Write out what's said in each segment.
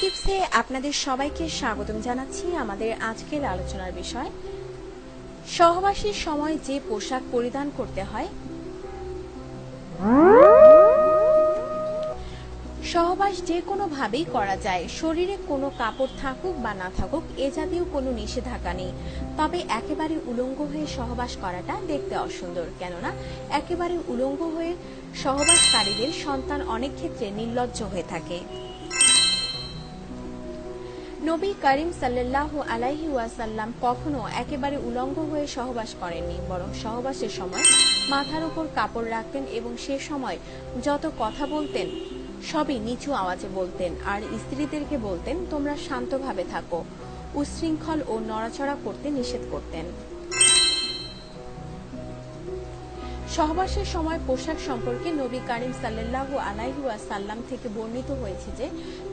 ভিউয়ার্সে আপনাদের সবাইকে স্বাগতম জানাচ্ছি আমাদের আজকের আলোচনার বিষয়। সহবাসীর সময় যে পোশাক পরিধান করতে হয়। সহবাস যে কোনো ভাবেই করা যায়। শরীরে কোনো কাপড় থাকুক বা না থাকুক, এ জাতীয় কোনো নিষেধাজ্ঞা নেই। তবে একেবারে উলঙ্গ হয়ে সহবাস করাটা দেখতে অসুন্দর। কেননা, একেবারে উলঙ্গ হয়ে সহবাসকারীদের সন্তান অনেক ক্ষেত্রে নির্লজ্জ হয়ে থাকে। নবী করিম সাল্লাহ আলাইহি ওয়াসাল্লাম কখনো একেবারে উলঙ্গ হয়ে সহবাস করেননি, বরং সহবাসের সময় মাথার উপর কাপড় রাখতেন এবং সে সময় যত কথা বলতেন, সবই নিচু আওয়াজে বলতেন। আর স্ত্রীদেরকে বলতেন, তোমরা শান্তভাবে থাকো। উশৃঙ্খল ও নড়াচড়া করতে নিষেধ করতেন। সহবাসের সময় পোশাক সম্পর্কে নবী করিম সাল্লাহ আলাইহুয়াসাল্লাম থেকে বর্ণিত হয়েছে যে,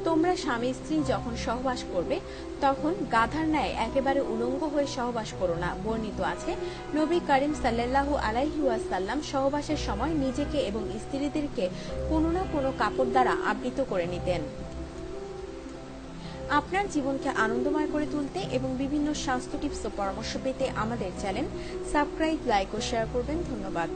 তোমরা স্বামী স্ত্রী যখন সহবাস করবে, তখন গাধার ন্যায় একেবারে উলঙ্গ হয়ে সহবাস করো না, বর্ণিত আছে। নবী করিম সাল্লাহ আলাইহুয়াসাল্লাম সহবাসের সময় নিজেকে এবং স্ত্রীদেরকে কোনো না কোনো কাপড় দ্বারা আবৃত করে নিতেন। আপনার জীবনকে আনন্দময় করে তুলতে এবং বিভিন্ন স্বাস্থ্য টিপস ও পরামর্শ পেতে আমাদের চ্যানেল সাবস্ক্রাইব, লাইক ও শেয়ার করবেন। ধন্যবাদ।